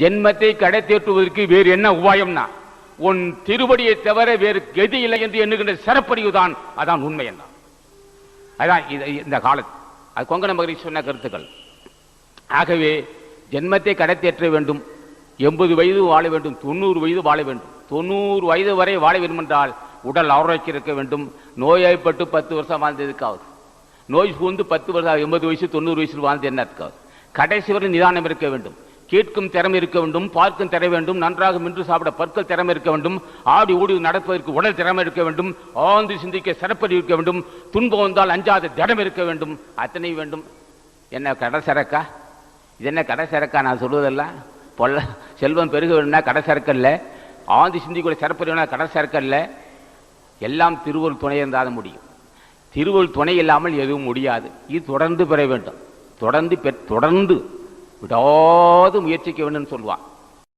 ஜென்மத்தை கடை தேற்றுவதற்கு வேறு என்ன உபாயம்னா? உன் திருவடியை தவிர வேறு கெதி இல்லை என்று எண்ணுகின்ற சிறப்பறிவுதான் அதான் உண்மை என்ன அதான் இது இந்த காலத்து அது கொங்கண மகரிஷி சொன்ன கருத்துக்கள். ஆகவே ஜென்மத்தை கடை தேற்ற வேண்டும். எண்பது வயது வாழ வேண்டும் தொண்ணூறு வயது வாழ வேண்டும். தொண்ணூறு வயது வரை வாழ வேண்டும் என்றால் உடல் ஆரோக்கியம் இருக்க வேண்டும். நோயாய்ப்பட்டு பத்து வருஷம் வாழ்ந்ததுக்காவது நோய் சூழ்ந்து பத்து வருஷம் எண்பது வயசு தொண்ணூறு வயசில் வாழ்ந்து என்ன இருக்காது கடைசி வரை நிதானம் இருக்க வேண்டும். கேட்கும் திறமை இருக்க வேண்டும் பார்க்கும் திற வேண்டும் நன்றாக மின்று சாப்பிட பற்கள் திறமை இருக்க வேண்டும் ஆடி ஓடி நடப்பதற்கு உடல் திறமை இருக்க வேண்டும் ஆழ்ந்து சிந்திக்க சிறப்படி இருக்க வேண்டும் துன்பம் வந்தால் அஞ்சாத திடம் இருக்க வேண்டும் அத்தனை வேண்டும். என்ன கடை சரக்கா? இது என்ன கடை சரக்கா நான் சொல்வதெல்லாம்? பொல்ல செல்வம் பெருக வேணும்னா கடை சரக்கல்ல ஆழ்ந்து சிந்திக்கூடிய சிறப்பு கடை சரக்கல்ல எல்லாம் திருவருள் துணை இருந்தால் முடியும். திருவருள் துணை இல்லாமல் எதுவும் முடியாது. இது தொடர்ந்து பெற வேண்டும். தொடர்ந்து பெற்- தொடர்ந்து விடாது முயற்சிக்க வேண்டும் சொல்லுவான்.